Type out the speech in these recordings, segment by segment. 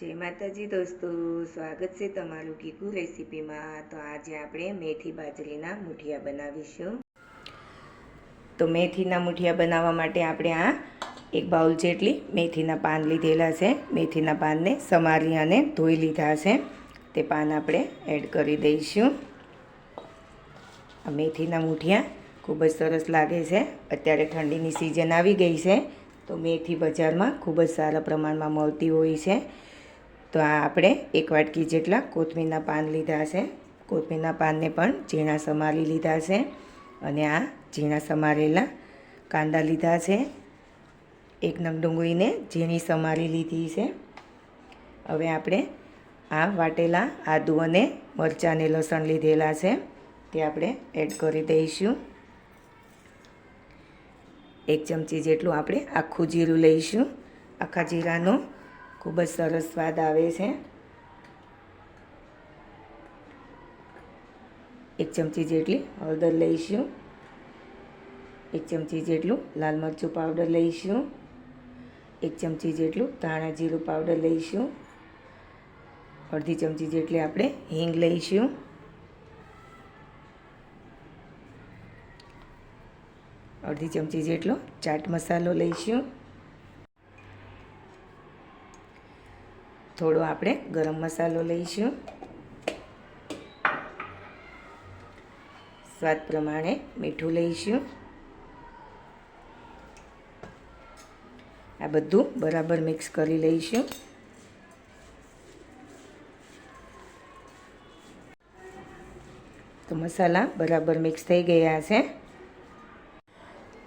જય માતાજી દોસ્તો, સ્વાગત છે તમારું કીકુ રેસીપીમાં. તો આજે આપણે મેથી બાજરીના મુઠિયા બનાવીશું. તો મેથીના મુઠિયા બનાવવા માટે આપણે આ એક બાઉલ જેટલી મેથીના પાન લીધેલા છે. મેથીના પાનને સમારી અને ધોઈ લીધા છે. તે પાન આપણે એડ કરી દઈશું. આ મેથીના મુઠિયા ખૂબ જ સરસ લાગે છે. અત્યારે ઠંડીની સિઝન આવી ગઈ છે, તો મેથી બજારમાં ખૂબ જ સારા પ્રમાણમાં મળતી હોય છે. તો આ આપણે એક વાટકી જેટલા કોથમીરના પાન લીધા છે. કોથમીરના પાનને પણ ઝીણા સમારી લીધા છે અને આ ઝીણા સમારેલા કાંદા લીધા છે. એક નંગ ડુંગળીને ઝીણી સમારી લીધી છે. હવે આપણે આ વાટેલા આદુ અને મરચાં અને લસણ લીધેલા છે. તે આપણે એડ કરી દઈશું. એક ચમચી જેટલું આપણે આખું જીરું લઈશું. આખા જીરાનો ખૂબ જ સરસ સ્વાદ આવે છે. એક ચમચી જેટલી હળદર લઈશું. એક ચમચી જેટલું લાલ મરચું પાવડર લઈશું. એક ચમચી જેટલું ધાણા જીરું પાવડર લઈશું. અડધી ચમચી જેટલી આપણે હિંગ લઈશું. અડધી ચમચી જેટલો ચાટ મસાલો લઈશું. થોડો આપણે ગરમ મસાલો લઈશું. સ્વાદ પ્રમાણે મીઠું લઈશું. આ બધું બરાબર મિક્સ કરી લઈશું. તો મસાલા બરાબર મિક્સ થઈ ગયા છે.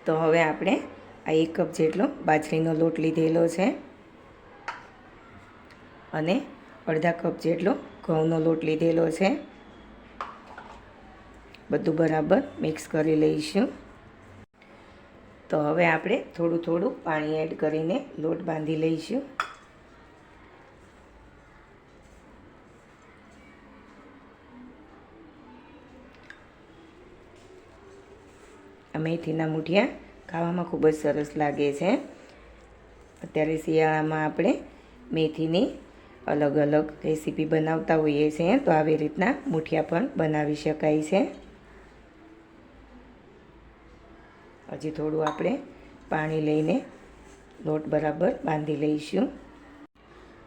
તો હવે આપણે આ એક કપ જેટલો બાજરીનો લોટ લીધેલો છે. અને અડધા કપ જેટલો ઘઉંનો લોટ લીધેલો છે. બધું બરાબર મિક્સ કરી લઈશું. તો હવે આપણે થોડું થોડું પાણી એડ કરીને લોટ બાંધી લઈશું. મેથીના મૂઠિયા ખાવામાં ખૂબ જ સરસ લાગે છે. અત્યારે શિયાળામાં આપણે મેથીની અલગ અલગ રેસીપી બનાવતા હોઈએ છીએ, તો આવી રીતના મૂઠિયા પણ બનાવી શકાય છે. હજી થોડું આપણે પાણી લઈને લોટ બરાબર બાંધી લઈશું.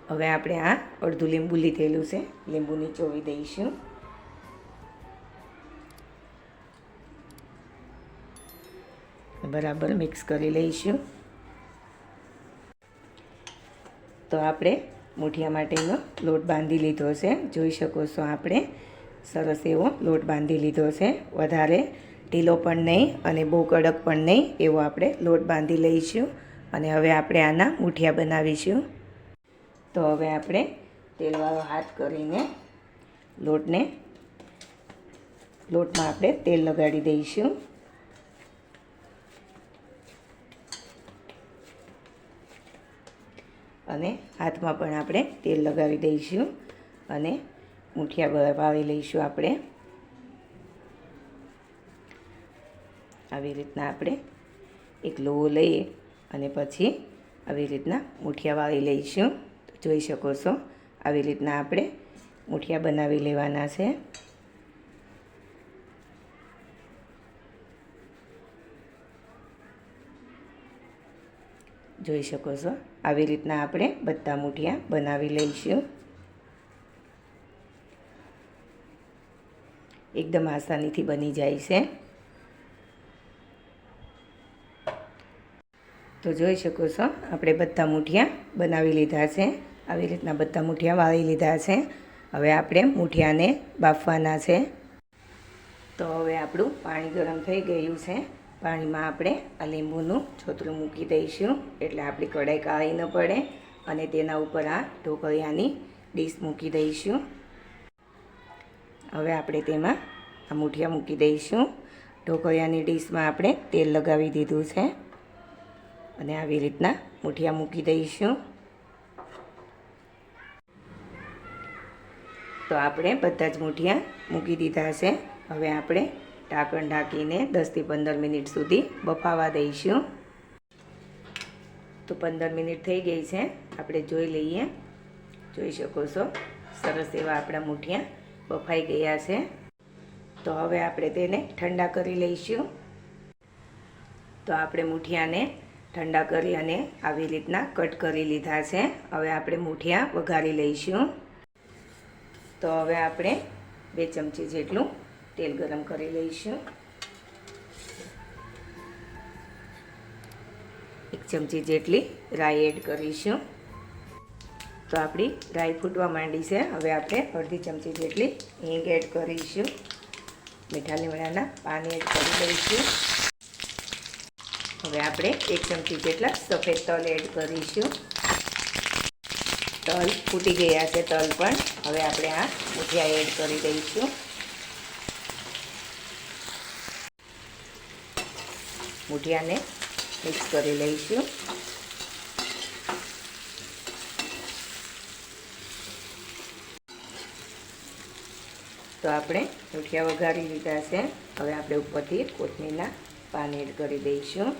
હવે આપણે આ અડધું લીંબુ લીધેલું છે લીંબુ નીચોવી દઈશું. બરાબર મિક્સ કરી લઈશું. તો આપણે મૂઠિયા માટેનો લોટ બાંધી લીધો છે. જોઈ શકો છો આપણે. સરસ એવો લોટ બાંધી લીધો છે. વધારે ઢીલો પણ નહીં અને બહુ કડક પણ નહીં એવો આપણે લોટ બાંધી લઈશું અને હવે આપણે આના મૂઠિયા બનાવીશું. તો હવે આપણે તેલવાળો હાથ કરીને લોટને, લોટમાં આપણે તેલ લગાડી દઈશું. અને હાથમાં પણ આપણે તેલ લગાવી દઈશું અને મૂઠિયા વાળી લઈશું આપણે. આવી રીતના આપણે એક લોહો લઈએ અને પછી આવી રીતના મૂઠિયા વાળી લઈશું. જોઈ શકો છો, આવી રીતના આપણે મૂઠિયા બનાવી લેવાના છે. જોઈ શકો છો. આવી રીતના આપણે બધા મૂઠિયા બનાવી લઈશું. એકદમ આસાનીથી બની જાય છે. તો જોઈ શકો છો, આપણે બધા મૂઠિયા બનાવી લીધા છે. આવી રીતના બધા મૂઠિયા વાળી લીધા છે. હવે આપણે મૂઠિયાને બાફવાના છે. તો હવે આપણું પાણી ગરમ થઈ ગયું છે. પાણીમાં આપણે આ લીંબુનું છોતરું મૂકી દઈશું. એટલે આપણી કઢાઈ કાળી ન પડે અને તેના ઉપર આ ઢોકળિયાની ડીશ મૂકી દઈશું. હવે આપણે તેમાં આ મૂઠિયા મૂકી દઈશું. ઢોકળિયાની ડીશમાં આપણે તેલ લગાવી દીધું છે. અને આવી રીતના મૂઠિયા મૂકી દઈશું. તો આપણે બધા જ મૂઠિયા મૂકી દીધા છે. હવે આપણે ઢાંકણ ઢાંકીને દસથી પંદર મિનિટ સુધી બફાવા દઈશું. તો પંદર મિનિટ થઈ ગઈ છે. આપણે જોઈ લઈએ. જોઈ શકો છો. સરસ એવા આપણા મુઠિયા બફાઈ ગયા છે. તો હવે આપણે તેને ઠંડા કરી લઈશું. તો આપણે મૂઠિયાને ઠંડા કરી અને આવી રીતના કટ કરી લીધા છે. હવે આપણે મૂઠિયા વઘારી લઈશું. તો હવે આપણે બે ચમચી જેટલું તેલ ગરમ કરી લઈશું. એક ચમચી જેટલી રાઈ એડ કરીશું. તો આપણી રાઈ ફૂટવા માંડી છે. હવે આપણે અડધી ચમચી જેટલી હિંગ એડ કરીશું. મીઠા લીમડાના પાણી એડ કરી દઈશું હવે આપણે એક ચમચી જેટલા સફેદ તલ એડ કરીશું. તલ ફૂટી ગયા છે તલ પણ. હવે આપણે આ મુઠિયા એડ કરી દઈશું. મુઠિયાને મિક્સ કરી લઈશું. તો આપણે મૂઠિયા વઘારી લીધા છે. હવે આપણે ઉપરથી કોથમીરના પાન એડ કરી દઈશું.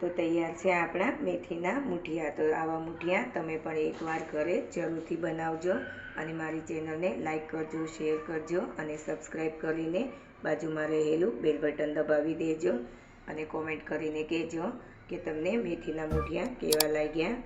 તો તૈયાર છે આપણા મેથીના મૂઠિયા. તો આવા મૂઠિયા તમે પણ એકવાર ઘરે જરૂરથી બનાવજો અને મારી ચેનલને લાઇક કરજો, શેર કરજો અને સબસ્ક્રાઈબ કરીને બાજુમાં રહેલું બેલ બટન દબાવી દેજો અને કોમેન્ટ કરીને કહેજો કે તમને મેથીના મૂઠિયા કેવા લાગ્યા.